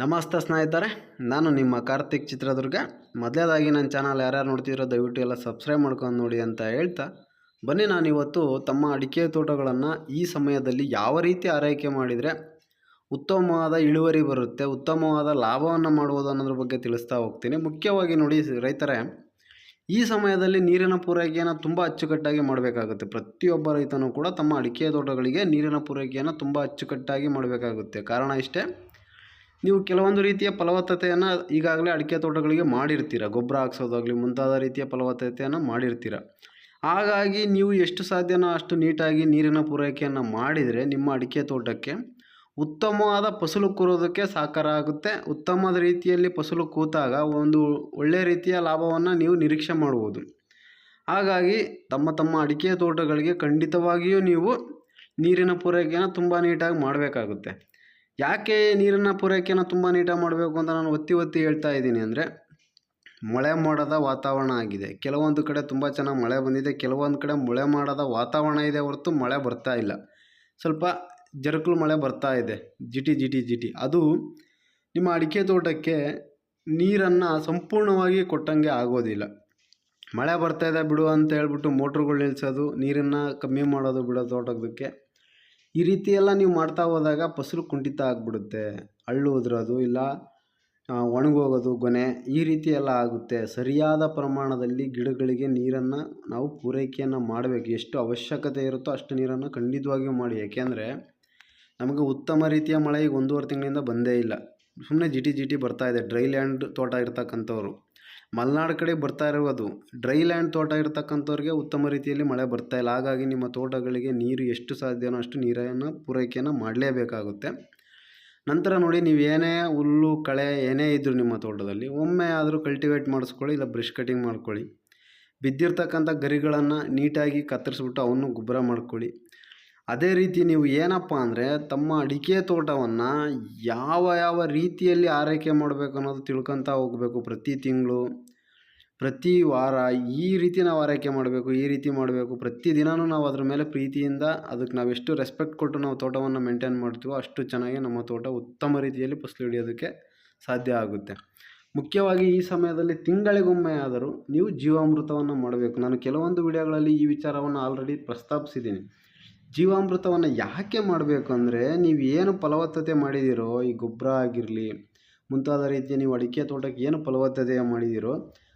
ನಮಸ್ತೆ ಸ್ನೇಹಿತರೆ, ನಾನು ನಿಮ್ಮ ಕಾರ್ತಿಕ್ ಚಿತ್ರದುರ್ಗ. ಮೊದಲೇದಾಗಿ ನನ್ನ ಚಾನಲ್ ಯಾರ್ಯಾರು ನೋಡ್ತಿದ್ರೋ ದಯವಿಟ್ಟು ಎಲ್ಲ ಸಬ್ಸ್ಕ್ರೈಬ್ ಮಾಡ್ಕೊಂಡು ನೋಡಿ ಅಂತ ಹೇಳ್ತಾ, ಬನ್ನಿ ನಾನು ಇವತ್ತು ತಮ್ಮ ಅಡಿಕೆ ತೋಟಗಳನ್ನು ಈ ಸಮಯದಲ್ಲಿ ಯಾವ ರೀತಿ ಆರೈಕೆ ಮಾಡಿದರೆ ಉತ್ತಮವಾದ ಇಳುವರಿ ಬರುತ್ತೆ, ಉತ್ತಮವಾದ ಲಾಭವನ್ನು ಮಾಡುವುದು ಅನ್ನೋದ್ರ ಬಗ್ಗೆ ತಿಳಿಸ್ತಾ ಹೋಗ್ತೀನಿ. ಮುಖ್ಯವಾಗಿ ನೋಡಿ ರೈತರೇ, ಈ ಸಮಯದಲ್ಲಿ ನೀರಿನ ಪೂರೈಕೆಯನ್ನು ತುಂಬ ಅಚ್ಚುಕಟ್ಟಾಗಿ ಮಾಡಬೇಕಾಗುತ್ತೆ. ಪ್ರತಿಯೊಬ್ಬ ರೈತನೂ ಕೂಡ ತಮ್ಮ ಅಡಿಕೆ ತೋಟಗಳಿಗೆ ನೀರಿನ ಪೂರೈಕೆಯನ್ನು ತುಂಬ ಅಚ್ಚುಕಟ್ಟಾಗಿ ಮಾಡಬೇಕಾಗುತ್ತೆ. ಕಾರಣ ಇಷ್ಟೇ ನೀವು ಕೆಲವೊಂದು ರೀತಿಯ ಫಲವತ್ತತೆಯನ್ನು ಈಗಾಗಲೇ ಅಡಿಕೆ ತೋಟಗಳಿಗೆ ಮಾಡಿರ್ತೀರ. ಗೊಬ್ಬರ ಹಾಕ್ಸೋದಾಗಲಿ ಮುಂತಾದ ರೀತಿಯ ಫಲವತ್ತತೆಯನ್ನು ಮಾಡಿರ್ತೀರ. ಹಾಗಾಗಿ ನೀವು ಎಷ್ಟು ಸಾಧ್ಯನೋ ಅಷ್ಟು ನೀಟಾಗಿ ನೀರಿನ ಪೂರೈಕೆಯನ್ನು ಮಾಡಿದರೆ ನಿಮ್ಮ ಅಡಿಕೆ ತೋಟಕ್ಕೆ ಉತ್ತಮವಾದ ಫಸಲು ಕೂರೋದಕ್ಕೆ ಸಾಕಾರ ಆಗುತ್ತೆ. ಉತ್ತಮದ ರೀತಿಯಲ್ಲಿ ಫಸಲು ಕೂತಾಗ ಒಂದು ಒಳ್ಳೆಯ ರೀತಿಯ ಲಾಭವನ್ನು ನೀವು ನಿರೀಕ್ಷೆ ಮಾಡ್ಬೋದು. ಹಾಗಾಗಿ ತಮ್ಮ ತಮ್ಮ ಅಡಿಕೆ ತೋಟಗಳಿಗೆ ಖಂಡಿತವಾಗಿಯೂ ನೀವು ನೀರಿನ ಪೂರೈಕೆಯನ್ನು ತುಂಬ ನೀಟಾಗಿ ಮಾಡಬೇಕಾಗುತ್ತೆ. ಯಾಕೆ ನೀರಿನ ಪೂರೈಕೆನ ತುಂಬ ನೀಟಾಗಿ ಮಾಡಬೇಕು ಅಂತ ನಾನು ಒತ್ತಿ ಒತ್ತಿ ಹೇಳ್ತಾ ಇದ್ದೀನಿ ಅಂದರೆ, ಮಳೆ ಮಾಡದ ವಾತಾವರಣ ಆಗಿದೆ. ಕೆಲವೊಂದು ಕಡೆ ತುಂಬ ಚೆನ್ನಾಗಿ ಮಳೆ ಬಂದಿದೆ, ಕೆಲವೊಂದು ಕಡೆ ಮಳೆ ಮಾಡದ ವಾತಾವರಣ ಇದೆ ಹೊರತು ಮಳೆ ಬರ್ತಾ ಇಲ್ಲ. ಸ್ವಲ್ಪ ಜರಕಲು ಮಳೆ ಬರ್ತಾ ಇದೆ. ಜಿಟಿ ಜಿಟಿ ಜಿಟಿ. ಅದು ನಿಮ್ಮ ಅಡಿಕೆ ತೋಟಕ್ಕೆ ನೀರನ್ನು ಸಂಪೂರ್ಣವಾಗಿ ಕೊಟ್ಟಂಗೆ ಆಗೋದಿಲ್ಲ. ಮಳೆ ಬರ್ತಾ ಇದೆ ಬಿಡು ಅಂತ ಹೇಳ್ಬಿಟ್ಟು ಮೋಟ್ರುಗಳು ನಿಲ್ಲಿಸೋದು ನೀರನ್ನು ಕಮ್ಮಿ ಮಾಡೋದು ಬಿಡೋ ತೋಟಕ್ಕೆ ಈ ರೀತಿ ಎಲ್ಲ ನೀವು ಮಾಡ್ತಾ ಹೋದಾಗ ಫಸಲು ಕುಂಠಿತ ಆಗಿಬಿಡುತ್ತೆ. ಹಳ್ಳು ಉದುರೋದು ಇಲ್ಲ ಒಣಗೋಗೋದು, ಗೊನೆ ಈ ರೀತಿ ಎಲ್ಲ ಆಗುತ್ತೆ. ಸರಿಯಾದ ಪ್ರಮಾಣದಲ್ಲಿ ಗಿಡಗಳಿಗೆ ನೀರನ್ನು ನಾವು ಪೂರೈಕೆಯನ್ನು ಮಾಡಬೇಕು. ಎಷ್ಟು ಅವಶ್ಯಕತೆ ಇರುತ್ತೋ ಅಷ್ಟು ನೀರನ್ನು ಖಂಡಿತವಾಗಿಯೂ ಮಾಡಿ. ಏಕೆಂದರೆ ನಮಗೆ ಉತ್ತಮ ರೀತಿಯ ಮಳೆ ಈಗ ಒಂದೂವರೆ ತಿಂಗಳಿಂದ ಬಂದೇ ಇಲ್ಲ. ಸುಮ್ಮನೆ ಜಿಟಿ ಜಿಟಿ ಬರ್ತಾ ಇದೆ. ಡ್ರೈ ಲ್ಯಾಂಡ್ ತೋಟ ಇರ್ತಕ್ಕಂಥವ್ರು. ಮಲೆನಾಡು ಕಡೆ ಬರ್ತಾ ಇರೋದು. ಡ್ರೈ ಲ್ಯಾಂಡ್ ತೋಟ ಇರತಕ್ಕಂಥವ್ರಿಗೆ ಉತ್ತಮ ರೀತಿಯಲ್ಲಿ ಮಳೆ ಬರ್ತಾ ಇಲ್ಲ. ಹಾಗಾಗಿ ನಿಮ್ಮ ತೋಟಗಳಿಗೆ ನೀರು ಎಷ್ಟು ಸಾಧ್ಯನೋ ಅಷ್ಟು ನೀರನ್ನು ಪೂರೈಕೆಯನ್ನು ಮಾಡಲೇಬೇಕಾಗುತ್ತೆ. ನಂತರ ನೋಡಿ, ನೀವು ಏನೇ ಹುಲ್ಲು, ಕಳೆ ಏನೇ ಇದ್ದರೂ ನಿಮ್ಮ ತೋಟದಲ್ಲಿ ಒಮ್ಮೆ ಆದರೂ ಕಲ್ಟಿವೇಟ್ ಮಾಡಿಸ್ಕೊಳ್ಳಿ, ಇಲ್ಲ ಬ್ರಷ್ ಕಟಿಂಗ್ ಮಾಡ್ಕೊಳ್ಳಿ. ಬಿದ್ದಿರ್ತಕ್ಕಂಥ ಗರಿಗಳನ್ನು ನೀಟಾಗಿ ಕತ್ತರಿಸ್ಬಿಟ್ಟು ಅವನ್ನು ಗೊಬ್ಬರ ಮಾಡ್ಕೊಳ್ಳಿ. ಅದೇ ರೀತಿ ನೀವು ಏನಪ್ಪ ಅಂದರೆ ತಮ್ಮ ಅಡಿಕೆ ತೋಟವನ್ನು ಯಾವ ಯಾವ ರೀತಿಯಲ್ಲಿ ಆರೈಕೆ ಮಾಡಬೇಕು ಅನ್ನೋದು ತಿಳ್ಕೊತಾ ಹೋಗಬೇಕು ಪ್ರತಿ ತಿಂಗಳು, ಪ್ರತಿ ವಾರ ಈ ರೀತಿ ನಾವು ಆರೈಕೆ ಮಾಡಬೇಕು, ಈ ರೀತಿ ಮಾಡಬೇಕು ಪ್ರತಿದಿನವೂ ನಾವು ಅದ್ರ ಮೇಲೆ ಪ್ರೀತಿಯಿಂದ ಅದಕ್ಕೆ ನಾವು ಎಷ್ಟು ರೆಸ್ಪೆಕ್ಟ್ ಕೊಟ್ಟು ನಾವು ತೋಟವನ್ನು ಮೇಂಟೈನ್ ಮಾಡ್ತೀವೋ ಅಷ್ಟು ಚೆನ್ನಾಗಿ ನಮ್ಮ ತೋಟ ಉತ್ತಮ ರೀತಿಯಲ್ಲಿ ಫಸಲು ಹಿಡಿಯೋದಕ್ಕೆ ಸಾಧ್ಯ ಆಗುತ್ತೆ. ಮುಖ್ಯವಾಗಿ ಈ ಸಮಯದಲ್ಲಿ ತಿಂಗಳಿಗೊಮ್ಮೆ ಆದರೂ ನೀವು ಜೀವಾಮೃತವನ್ನು ಮಾಡಬೇಕು. ನಾನು ಕೆಲವೊಂದು ವಿಡಿಯೋಗಳಲ್ಲಿ ಈ ವಿಚಾರವನ್ನು ಆಲ್ರೆಡಿ ಪ್ರಸ್ತಾಪಿಸಿದ್ದೀನಿ. ಜೀವಾಮೃತವನ್ನು ಯಾಕೆ ಮಾಡಬೇಕು ಅಂದರೆ ನೀವು ಏನು ಫಲವತ್ತತೆ ಮಾಡಿದ್ದೀರೋ ಈ ಗೊಬ್ಬರ ಆಗಿರಲಿ, ಮುಂತಾದ ರೀತಿಯ ನೀವು ಅಡಿಕೆ ತೋಟಕ್ಕೆ ಏನು ಫಲವತ್ತತೆ ಮಾಡಿದ್ದೀರೋ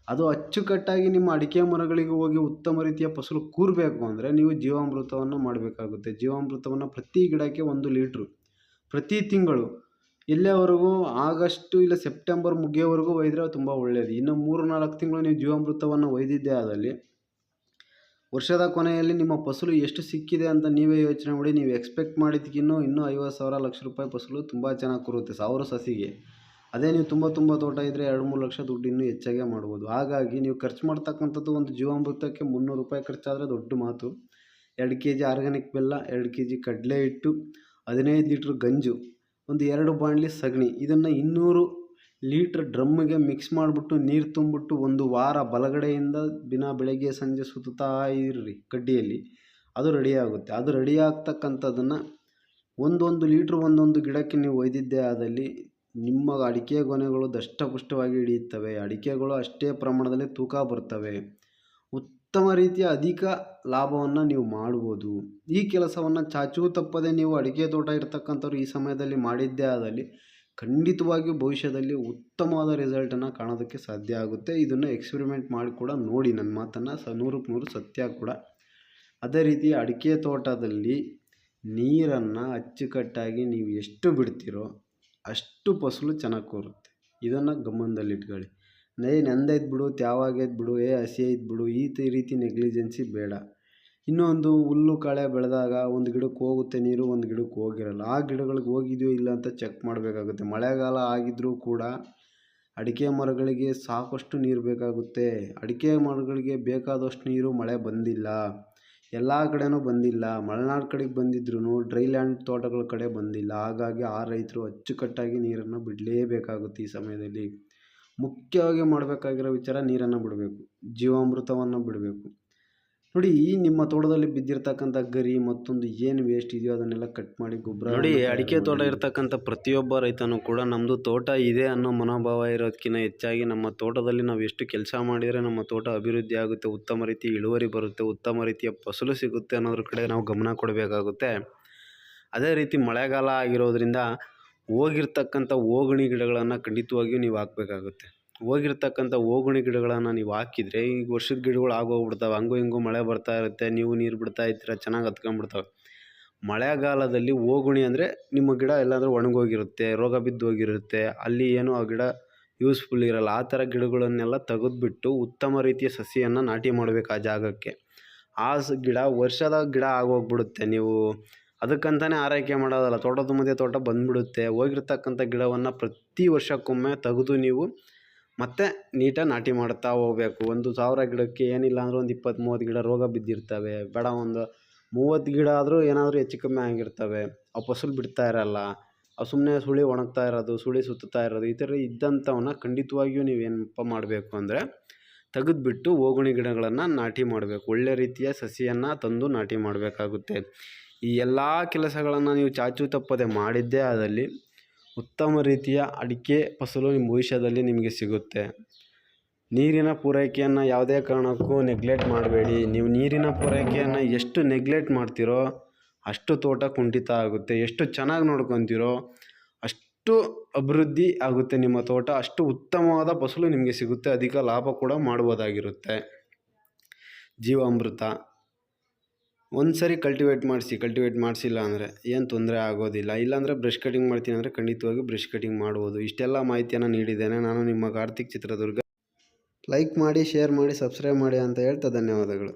ಅದು ಅಚ್ಚುಕಟ್ಟಾಗಿ ನಿಮ್ಮ ಅಡಿಕೆ ಮರಗಳಿಗೆ ಹೋಗಿ ಉತ್ತಮ ರೀತಿಯ ಫಸಲು ಕೂರಬೇಕು ಅಂದರೆ ನೀವು ಜೀವಾಮೃತವನ್ನು ಮಾಡಬೇಕಾಗುತ್ತೆ. ಜೀವಾಮೃತವನ್ನು ಪ್ರತಿ ಗಿಡಕ್ಕೆ ಒಂದು ಲೀಟ್ರು. ಪ್ರತಿ ತಿಂಗಳು. ಇಲ್ಲೇವರೆಗೂ ಆಗಸ್ಟು ಇಲ್ಲ, ಸೆಪ್ಟೆಂಬರ್ ಮುಗಿಯೋವರೆಗೂ ಒಯ್ದರೆ ತುಂಬ ಒಳ್ಳೆಯದು ಇನ್ನು ಮೂರು ನಾಲ್ಕು ತಿಂಗಳು ನೀವು ಜೀವಾಮೃತವನ್ನು ಒಯ್ದಿದ್ದೇ ಆದಲ್ಲಿ ವರ್ಷದ ಕೊನೆಯಲ್ಲಿ ನಿಮ್ಮ ಫಸಲು ಎಷ್ಟು ಸಿಕ್ಕಿದೆ ಅಂತ ನೀವೇ ಯೋಚನೆ ಮಾಡಿ, ನೀವು ಎಕ್ಸ್ಪೆಕ್ಟ್ ಮಾಡಿದ್ದಕ್ಕಿನ್ನೂ ಇನ್ನೂ ಐವತ್ತು ಸಾವಿರ ಲಕ್ಷ ರೂಪಾಯಿ ಫಸಲು ತುಂಬ ಚೆನ್ನಾಗಿ ಕೊರುತ್ತೆ ಸಾವಿರ ಸಸಿಗೆ. ಅದೇ ನೀವು ತುಂಬ ತುಂಬ ತೋಟ ಇದ್ದರೆ ಎರಡು, ಮೂರು ಲಕ್ಷ ದುಡ್ಡು ಇನ್ನೂ ಹೆಚ್ಚಾಗೆ ಮಾಡ್ಬೋದು. ಹಾಗಾಗಿ ನೀವು ಖರ್ಚು ಮಾಡ್ತಕ್ಕಂಥದ್ದು ಒಂದು ಜೀವಾಮೃತಕ್ಕೆ ಮುನ್ನೂರು ರೂಪಾಯಿ ಖರ್ಚಾದರೆ ದೊಡ್ಡ ಮಾತು. ಎರಡು ಕೆ ಜಿ ಆರ್ಗ್ಯಾನಿಕ್ ಬೆಲ್ಲ, ಎರಡು ಕೆ ಜಿ ಕಡಲೆ ಹಿಟ್ಟು, ಹದಿನೈದು ಲೀಟ್ರ್ ಗಂಜು, ಒಂದು ಎರಡು ಬಾಣಲಿ ಸಗಣಿ, ಇದನ್ನು ಇನ್ನೂರು ಲೀಟ್ರ್ ಡ್ರಮ್ಮಿಗೆ ಮಿಕ್ಸ್ ಮಾಡಿಬಿಟ್ಟು ನೀರು ತುಂಬಿಟ್ಟು ಒಂದು ವಾರ ಬಲಗಡೆಯಿಂದ ದಿನ ಬೆಳಗ್ಗೆ ಸಂಜೆ ಸುತ್ತುತ್ತಾ ಇರ್ರಿ ಕಡ್ಡಿಯಲ್ಲಿ, ಅದು ರೆಡಿಯಾಗುತ್ತೆ ಅದು ರೆಡಿ ಆಗ್ತಕ್ಕಂಥದ್ದನ್ನು ಒಂದೊಂದು ಲೀಟ್ರ್ ಒಂದೊಂದು ಗಿಡಕ್ಕೆ ನೀವು ಒಯ್ದಿದ್ದೇ ಆದಲ್ಲಿ ನಿಮ್ಮ ಅಡಿಕೆ ಗೊನೆಗಳು ದಷ್ಟಪುಷ್ಟವಾಗಿ ಹಿಡಿಯುತ್ತವೆ. ಅಡಿಕೆಗಳು ಅಷ್ಟೇ ಪ್ರಮಾಣದಲ್ಲಿ ತೂಕ ಬರ್ತವೆ. ಉತ್ತಮ ರೀತಿಯ ಅಧಿಕ ಲಾಭವನ್ನು ನೀವು ಮಾಡ್ಬೋದು. ಈ ಕೆಲಸವನ್ನು ಚಾಚೂ ತಪ್ಪದೆ ನೀವು ಅಡಿಕೆ ತೋಟ ಇರ್ತಕ್ಕಂಥವ್ರು ಈ ಸಮಯದಲ್ಲಿ ಮಾಡಿದ್ದೇ ಆದಲ್ಲಿ ಖಂಡಿತವಾಗಿಯೂ ಭವಿಷ್ಯದಲ್ಲಿ ಉತ್ತಮವಾದ ರಿಸಲ್ಟನ್ನು ಕಾಣೋದಕ್ಕೆ ಸಾಧ್ಯ ಆಗುತ್ತೆ. ಇದನ್ನು ಎಕ್ಸ್ಪೆರಿಮೆಂಟ್ ಮಾಡಿ ಕೂಡ ನೋಡಿ, ನನ್ನ ಮಾತನ್ನು ಸ ನೂರಕ್ಕೆ ನೂರು ಸತ್ಯ ಕೂಡ. ಅದೇ ರೀತಿ ಅಡಿಕೆ ತೋಟದಲ್ಲಿ ನೀರನ್ನು ಅಚ್ಚುಕಟ್ಟಾಗಿ ನೀವು ಎಷ್ಟು ಬಿಡ್ತೀರೋ ಅಷ್ಟು ಫಸಲು ಚೆನ್ನಾಗಿ ಕೂರುತ್ತೆ. ಇದನ್ನು ಗಮನದಲ್ಲಿಟ್ಕೊಳ್ಳಿ ನೇ ನೆಂದೈದ್ ಬಿಡು ತ್ಯಾವಾಗೈದು ಬಿಡು ಏ ಹಸಿ ಐತೆ ಬಿಡು, ಈ ರೀತಿ ನೆಗ್ಲಿಜೆನ್ಸಿ ಬೇಡ. ಇನ್ನೊಂದು ಹುಲ್ಲು ಕಳೆ ಬೆಳೆದಾಗ ಒಂದು ಗಿಡಕ್ಕೆ ಹೋಗುತ್ತೆ ನೀರು, ಒಂದು ಗಿಡಕ್ಕೆ ಹೋಗಿರಲ್ಲ. ಆ ಗಿಡಗಳಿಗೆ ಹೋಗಿದೆಯೋ ಇಲ್ಲ ಅಂತ ಚೆಕ್ ಮಾಡಬೇಕಾಗುತ್ತೆ. ಮಳೆಗಾಲ ಆಗಿದ್ದರೂ ಕೂಡ ಅಡಿಕೆ ಮರಗಳಿಗೆ ಸಾಕಷ್ಟು ನೀರು ಬೇಕಾಗುತ್ತೆ. ಅಡಿಕೆ ಮರಗಳಿಗೆ ಬೇಕಾದಷ್ಟು ನೀರು ಮಳೆ ಬಂದಿಲ್ಲ. ಎಲ್ಲ ಕಡೆನೂ ಬಂದಿಲ್ಲ. ಮಲೆನಾಡು ಕಡೆಗೆ ಬಂದಿದ್ರೂ ಡ್ರೈ ಲ್ಯಾಂಡ್ ತೋಟಗಳ ಕಡೆ ಬಂದಿಲ್ಲ. ಹಾಗಾಗಿ ಆ ರೈತರು ಅಚ್ಚುಕಟ್ಟಾಗಿ ನೀರನ್ನು ಬಿಡಲೇಬೇಕಾಗುತ್ತೆ ಈ ಸಮಯದಲ್ಲಿ. ಮುಖ್ಯವಾಗಿ ಮಾಡಬೇಕಾಗಿರೋ ವಿಚಾರ ನೀರನ್ನು ಬಿಡಬೇಕು. ಜೀವಾಮೃತವನ್ನು ಬಿಡಬೇಕು. ನೋಡಿ ಈ ನಿಮ್ಮ ತೋಟದಲ್ಲಿ ಬಿದ್ದಿರ್ತಕ್ಕಂಥ ಗರಿ ಮತ್ತೊಂದು ಏನು ವೇಸ್ಟ್ ಇದೆಯೋ ಅದನ್ನೆಲ್ಲ ಕಟ್ ಮಾಡಿ ಗೊಬ್ಬರ ನೋಡಿ ಅಡಿಕೆ ತೋಟ ಇರ್ತಕ್ಕಂಥ ಪ್ರತಿಯೊಬ್ಬ ರೈತನೂ ಕೂಡ ನಮ್ಮದು ತೋಟ ಇದೆ ಅನ್ನೋ ಮನೋಭಾವ ಇರೋದಕ್ಕಿಂತ ಹೆಚ್ಚಾಗಿ ನಮ್ಮ ತೋಟದಲ್ಲಿ ನಾವು ಎಷ್ಟು ಕೆಲಸ ಮಾಡಿದರೆ ನಮ್ಮ ತೋಟ ಅಭಿವೃದ್ಧಿ ಆಗುತ್ತೆ ಉತ್ತಮ ರೀತಿ ಇಳುವರಿ ಬರುತ್ತೆ ಉತ್ತಮ ರೀತಿಯ ಫಸಲು ಸಿಗುತ್ತೆ ಅನ್ನೋದ್ರ ಕಡೆ ನಾವು ಗಮನ ಕೊಡಬೇಕಾಗುತ್ತೆ. ಅದೇ ರೀತಿ ಮಳೆಗಾಲ ಆಗಿರೋದ್ರಿಂದ ಹೋಗಿರ್ತಕ್ಕಂಥ ಓಗಣಿ ಗಿಡಗಳನ್ನು ಖಂಡಿತವಾಗಿಯೂ ನೀವು ಹಾಕಬೇಕಾಗುತ್ತೆ. ಹೋಗಿರ್ತಕ್ಕಂಥ ಹೋಗುಣಿ ಗಿಡಗಳನ್ನು ನೀವು ಹಾಕಿದರೆ ಈಗ ವರ್ಷದ ಗಿಡಗಳು ಆಗೋಗ್ಬಿಡ್ತಾವೆ. ಹಂಗೂ ಹಿಂಗೂ ಮಳೆ ಬರ್ತಾ ಇರುತ್ತೆ, ನೀವು ನೀರು ಬಿಡ್ತಾ ಇರ್ತೀರ ಚೆನ್ನಾಗಿ ಹತ್ಕೊಂಬಿಡ್ತಾವೆ ಮಳೆಗಾಲದಲ್ಲಿ ಹೋಗುಣಿ ಅಂದರೆ ನಿಮ್ಮ ಗಿಡ ಎಲ್ಲಾದರೂ ಒಣಗೋಗಿರುತ್ತೆ, ರೋಗ ಬಿದ್ದು ಹೋಗಿರುತ್ತೆ, ಅಲ್ಲಿ ಏನೂ ಆ ಗಿಡ ಯೂಸ್ಫುಲ್ ಇರಲ್ಲ. ಆ ಥರ ಗಿಡಗಳನ್ನೆಲ್ಲ ತೆಗೆದ್ಬಿಟ್ಟು ಉತ್ತಮ ರೀತಿಯ ಸಸಿಯನ್ನು ನಾಟಿ ಮಾಡಬೇಕು ಆ ಜಾಗಕ್ಕೆ. ಆ ಗಿಡ ವರ್ಷದ ಗಿಡ ಆಗೋಗ್ಬಿಡುತ್ತೆ. ನೀವು ಅದಕ್ಕಂತಲೇ ಆರೈಕೆ ಮಾಡೋದಲ್ಲ, ತೋಟದ ಮಧ್ಯೆ ತೋಟ ಬಂದುಬಿಡುತ್ತೆ. ಹೋಗಿರ್ತಕ್ಕಂಥ ಗಿಡವನ್ನು ಪ್ರತಿ ವರ್ಷಕ್ಕೊಮ್ಮೆ ತೆಗೆದು ನೀವು ಮತ್ತೆ ನೀಟಾಗಿ ನಾಟಿ ಮಾಡ್ತಾ ಹೋಗ್ಬೇಕು. ಒಂದು ಸಾವಿರ ಗಿಡಕ್ಕೆ ಏನಿಲ್ಲ ಅಂದರೂ ಒಂದು ಇಪ್ಪತ್ತು ಮೂವತ್ತು ಗಿಡ ರೋಗ ಬಿದ್ದಿರ್ತವೆ. ಬೇಡ, ಒಂದು ಮೂವತ್ತು ಗಿಡ ಆದರೂ ಏನಾದರೂ ಹೆಚ್ಚು ಕಮ್ಮಿ ಆಗಿರ್ತವೆ. ಅವು ಫಸಲು ಬಿಡ್ತಾ ಇರಲ್ಲ. ಅವು ಸುಮ್ಮನೆ ಸುಳಿ ಒಣಗ್ತಾ ಇರೋದು, ಸುಳಿ ಸುತ್ತುತ್ತಾ ಇರೋದು, ಈ ಥರ ಇದ್ದಂಥವನ್ನ ಖಂಡಿತವಾಗಿಯೂ ನೀವೇನಪ್ಪ ಮಾಡಬೇಕು ಅಂದರೆ ತೆಗೆದುಬಿಟ್ಟು ಓಗುಣಿ ಗಿಡಗಳನ್ನು ನಾಟಿ ಮಾಡಬೇಕು. ಒಳ್ಳೆ ರೀತಿಯ ಸಸಿಯನ್ನು ತಂದು ನಾಟಿ ಮಾಡಬೇಕಾಗುತ್ತೆ. ಈ ಎಲ್ಲ ಕೆಲಸಗಳನ್ನು ನೀವು ಚಾಚೂ ತಪ್ಪದೆ ಮಾಡಿದ್ದೇ ಆದಲ್ಲಿ ಉತ್ತಮ ರೀತಿಯ ಅಡಿಕೆ ಫಸಲು ನಿಮ್ಮ ಭವಿಷ್ಯದಲ್ಲಿ ನಿಮಗೆ ಸಿಗುತ್ತೆ. ನೀರಿನ ಪೂರೈಕೆಯನ್ನು ಯಾವುದೇ ಕಾರಣಕ್ಕೂ ನೆಗ್ಲೆಕ್ಟ್ ಮಾಡಬೇಡಿ. ನೀವು ನೀರಿನ ಪೂರೈಕೆಯನ್ನು ಎಷ್ಟು ನೆಗ್ಲೆಕ್ಟ್ ಮಾಡ್ತೀರೋ ಅಷ್ಟು ತೋಟ ಕುಂಠಿತ ಆಗುತ್ತೆ. ಎಷ್ಟು ಚೆನ್ನಾಗಿ ನೋಡ್ಕೊತೀರೋ ಅಷ್ಟು ಅಭಿವೃದ್ಧಿ ಆಗುತ್ತೆ ನಿಮ್ಮ ತೋಟ. ಅಷ್ಟು ಉತ್ತಮವಾದ ಫಸಲು ನಿಮಗೆ ಸಿಗುತ್ತೆ. ಅಧಿಕ ಲಾಭ ಕೂಡ ಮಾಡ್ಬೋದಾಗಿರುತ್ತೆ. ಜೀವಾಮೃತ. ಒಂದು ಸರಿ ಕಲ್ಟಿವೇಟ್ ಮಾಡಿಸಿ ಕಲ್ಟಿವೇಟ್ ಮಾಡಿಸಿಲ್ಲ ಅಂದರೆ ಏನು ತೊಂದರೆ ಆಗೋದಿಲ್ಲ. ಇಲ್ಲಾಂದರೆ ಬ್ರಷ್ ಕಟಿಂಗ್ ಮಾಡ್ತೀನಿ ಅಂದರೆ ಖಂಡಿತವಾಗಿ ಬ್ರಷ್ ಕಟಿಂಗ್ ಮಾಡ್ಬೋದು. ಇಷ್ಟೆಲ್ಲ ಮಾಹಿತಿಯನ್ನು ನೀಡಿದ್ದೇನೆ. ನಾನು ನಿಮ್ಮ ಕಾರ್ತಿಕ್ ಚಿತ್ರದುರ್ಗ. ಲೈಕ್ ಮಾಡಿ ಶೇರ್ ಮಾಡಿ ಸಬ್ಸ್ಕ್ರೈಬ್ ಮಾಡಿ ಅಂತ ಹೇಳ್ತಾ ಧನ್ಯವಾದಗಳು.